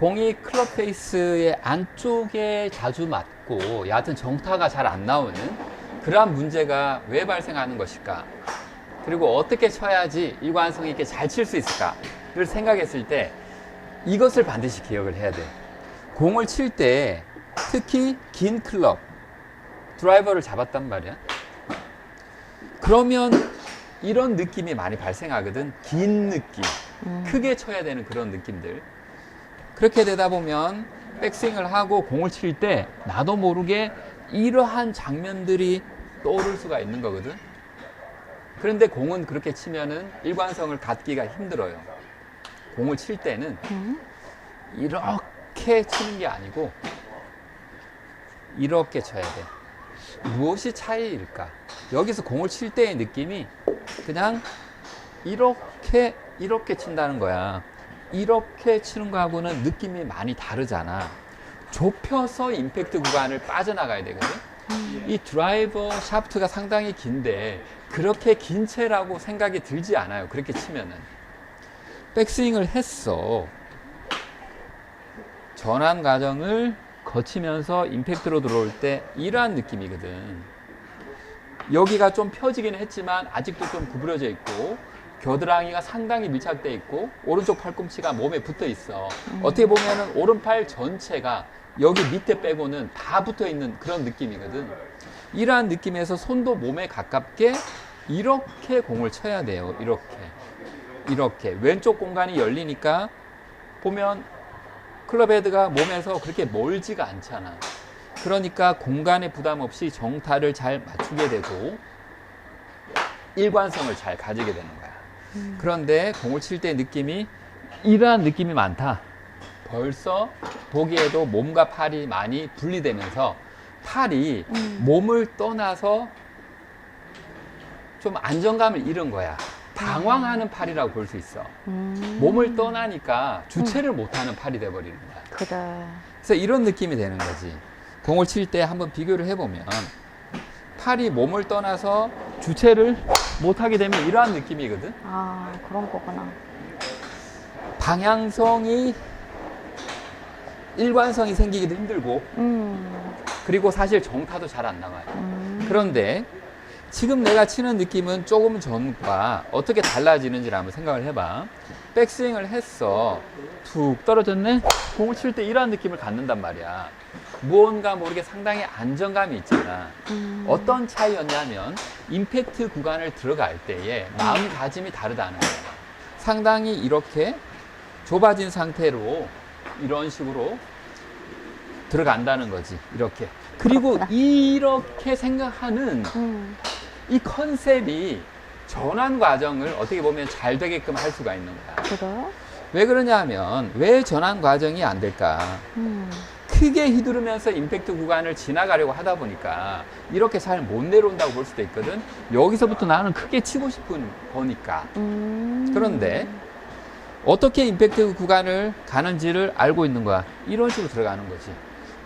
공이 클럽 페이스의 안쪽에 자주 맞고 얕은 정타가 잘 안 나오는 그러한 문제가 왜 발생하는 것일까? 그리고 어떻게 쳐야지 일관성 있게 잘 칠 수 있을까를 생각했을 때 이것을 반드시 기억을 해야 돼. 공을 칠 때 특히 긴 클럽 드라이버를 잡았단 말이야. 그러면 이런 느낌이 많이 발생하거든. 긴 느낌. 크게 쳐야 되는 그런 느낌들. 그렇게 되다 보면 백스윙을 하고 공을 칠 때 나도 모르게 이러한 장면들이 떠오를 수가 있는 거거든. 그런데 공은 그렇게 치면은 일관성을 갖기가 힘들어요. 공을 칠 때는 음. 이렇게 치는 게 아니고 이렇게 쳐야 돼. 무엇이 차이일까? 여기서 공을 칠 때의 느낌이 그냥 이렇게 이렇게 친다는 거야. 이렇게 치는 거하고는 느낌이 많이 다르잖아. 좁혀서 임팩트 구간을 빠져나가야 되거든. 이 드라이버 샤프트가 상당히 긴데 그렇게 긴 채라고 생각이 들지 않아요. 그렇게 치면은. 백스윙을 했어. 전환 과정을 거치면서 임팩트로 들어올 때 이러한 느낌이거든. 여기가 좀 펴지긴 했지만 아직도 좀 구부러져 있고 겨드랑이가 상당히 밀착돼 있고 오른쪽 팔꿈치가 몸에 붙어 있어. 어떻게 보면은 오른팔 전체가 여기 밑에 빼고는 다 붙어 있는 그런 느낌이거든. 이러한 느낌에서 손도 몸에 가깝게 이렇게 공을 쳐야 돼요. 이렇게. 이렇게. 왼쪽 공간이 열리니까 보면 클럽 헤드가 몸에서 그렇게 멀지가 않잖아. 그러니까 공간에 부담 없이 정타를 잘 맞추게 되고 일관성을 잘 가지게 되는 거야. 그런데 공을 칠 때 느낌이 이러한 느낌이 많다. 벌써 보기에도 몸과 팔이 많이 분리되면서 팔이 몸을 떠나서 좀 안정감을 잃은 거야. 방황하는 팔이라고 볼 수 있어. 음. 몸을 떠나니까 주체를 못하는 팔이 돼버리는 거야. 그래. 그래서 이런 느낌이 되는 거지. 공을 칠 때 한번 비교를 해보면 팔이 몸을 떠나서 주체를 못하게 되면 이러한 느낌이거든. 아, 그런 거구나. 방향성이 일관성이 생기기도 힘들고 음. 그리고 사실 정타도 잘 안 나와요. 음. 그런데 지금 내가 치는 느낌은 조금 전과 어떻게 달라지는지를 한번 생각을 해봐. 백스윙을 했어. 툭 떨어졌네? 공을 칠 때 이러한 느낌을 갖는단 말이야. 무언가 모르게 상당히 안정감이 있잖아. 음. 어떤 차이였냐면, 임팩트 구간을 들어갈 때에 마음가짐이 다르다는 거야. 상당히 이렇게 좁아진 상태로 이런 식으로 들어간다는 거지. 이렇게. 그리고 그렇구나. 이렇게 생각하는 음. 이 컨셉이 전환 과정을 어떻게 보면 잘 되게끔 할 수가 있는 거야. 그래? 왜 그러냐 하면 왜 전환 과정이 안 될까? 음. 크게 휘두르면서 임팩트 구간을 지나가려고 하다 보니까 이렇게 잘 못 내려온다고 볼 수도 있거든. 여기서부터 나는 크게 치고 싶은 거니까. 음. 그런데 어떻게 임팩트 구간을 가는지를 알고 있는 거야. 이런 식으로 들어가는 거지.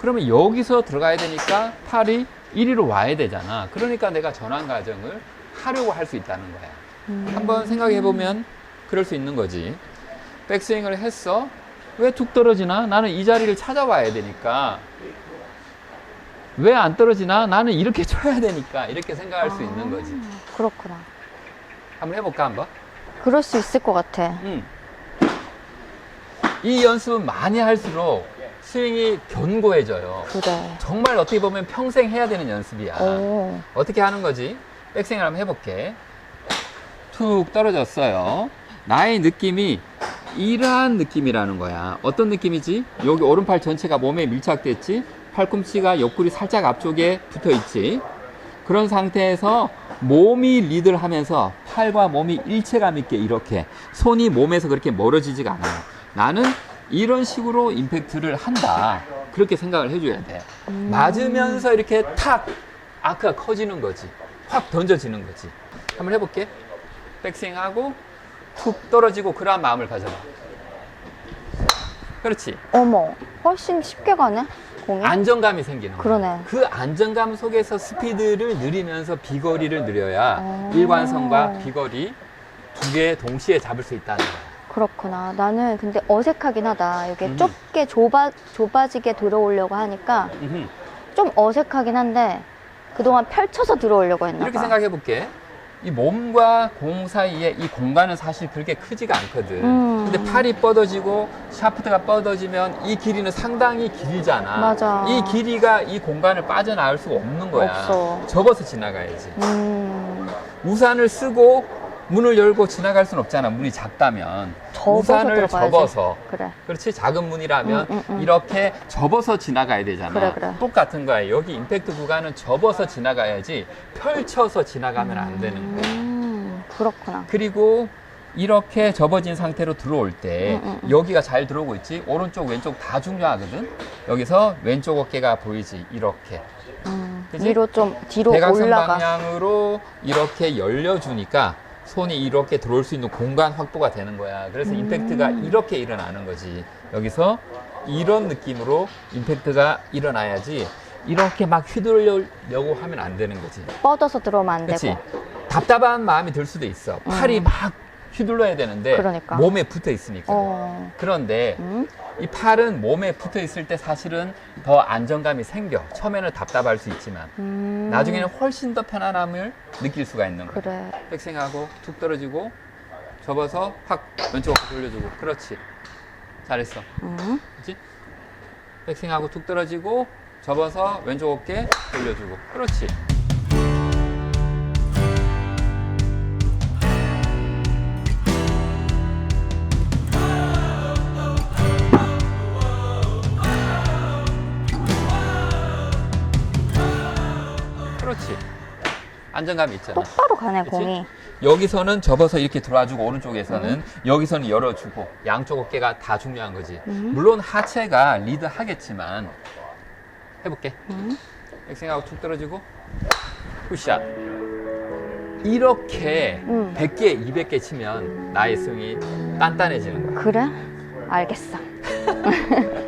그러면 여기서 들어가야 되니까 팔이 이리로 와야 되잖아. 그러니까 내가 전환 과정을 하려고 할 수 있다는 거야. 음. 한번 생각해 보면 그럴 수 있는 거지. 백스윙을 했어. 왜 툭 떨어지나? 나는 이 자리를 찾아와야 되니까. 왜 안 떨어지나? 나는 이렇게 쳐야 되니까. 이렇게 생각할 수 있는 거지. 아, 그렇구나. 한번 해볼까, 한번? 그럴 수 있을 것 같아. 음. 이 연습은 많이 할수록 스윙이 견고해져요. 그래. 정말 어떻게 보면 평생 해야 되는 연습이야. 오. 어떻게 하는 거지? 백스윙을 한번 해볼게. 툭 떨어졌어요. 나의 느낌이 이러한 느낌이라는 거야. 어떤 느낌이지? 여기 오른팔 전체가 몸에 밀착됐지? 팔꿈치가 옆구리 살짝 앞쪽에 붙어 있지? 그런 상태에서 몸이 리드를 하면서 팔과 몸이 일체감 있게 이렇게 손이 몸에서 그렇게 멀어지지가 않아요. 나는 이런 식으로 임팩트를 한다. 그렇게 생각을 해줘야 돼. 맞으면서 이렇게 탁 아크가 커지는 거지. 확 던져지는 거지. 한번 해볼게. 백스윙하고 툭 떨어지고 그러한 마음을 가져봐. 그렇지. 어머, 훨씬 쉽게 가네, 공이. 안정감이 생기는 거야. 그러네. 그 안정감 속에서 스피드를 늘리면서 비거리를 늘려야 어. 일관성과 비거리 두 개 동시에 잡을 수 있다는 거야. 그렇구나. 나는 근데 어색하긴 하다. 이게 음. 좁게 좁아, 좁아지게 들어오려고 하니까 음흠. 좀 어색하긴 한데 그동안 펼쳐서 들어오려고 했나 이렇게 봐. 생각해 볼게. 이 몸과 공 사이에 이 공간은 사실 그렇게 크지가 않거든. 음. 근데 팔이 뻗어지고 샤프트가 뻗어지면 이 길이는 상당히 길잖아. 맞아. 이 길이가 이 공간을 빠져나올 수가 없는 거야. 없어. 접어서 지나가야지. 음, 우산을 쓰고 문을 열고 지나갈 순 없잖아. 문이 작다면. 접어서 우산을 들어가야지. 접어서. 그래. 그렇지 작은 문이라면 음, 음, 음. 이렇게 접어서 지나가야 되잖아. 그래, 그래. 똑같은 거야. 여기 임팩트 구간은 접어서 지나가야지 펼쳐서 지나가면 안 되는 거야. 음, 그렇구나. 그리고 이렇게 접어진 상태로 들어올 때 음, 음, 음. 여기가 잘 들어오고 있지. 오른쪽 왼쪽 다 중요하거든. 여기서 왼쪽 어깨가 보이지. 이렇게 음, 그치? 위로 좀 뒤로 대각선 올라가. 방향으로 이렇게 열려주니까 손이 이렇게 들어올 수 있는 공간 확보가 되는 거야. 그래서 음. 임팩트가 이렇게 일어나는 거지. 여기서 이런 느낌으로 임팩트가 일어나야지 이렇게 막 휘둘려고 하면 안 되는 거지. 뻗어서 들어오면 안 그렇지? 되고. 답답한 마음이 들 수도 있어. 팔이 음. 막 휘둘러야 되는데 그러니까. 몸에 붙어 있으니까. 어, 그런데 음, 이 팔은 몸에 붙어 있을 때 사실은 더 안정감이 생겨. 처음에는 답답할 수 있지만 음. 나중에는 훨씬 더 편안함을 느낄 수가 있는 거야. 그래. 백스윙하고 툭 떨어지고 접어서 확 왼쪽 어깨 돌려주고 그렇지. 잘했어. 음, 그렇지? 백스윙하고 툭 떨어지고 접어서 왼쪽 어깨 돌려주고. 그렇지. 안정감이 있잖아. 똑바로 가네 그치? 공이. 여기서는 접어서 이렇게 들어와주고 오른쪽에서는 여기서는 열어주고 양쪽 어깨가 다 중요한 거지. 음. 물론 하체가 리드 하겠지만 해볼게. 음. 백스윙하고 툭 떨어지고 푸샷. 이렇게 음. 100개, 200개 치면 나의 스윙이 단단해지는 거야. 그래? 알겠어.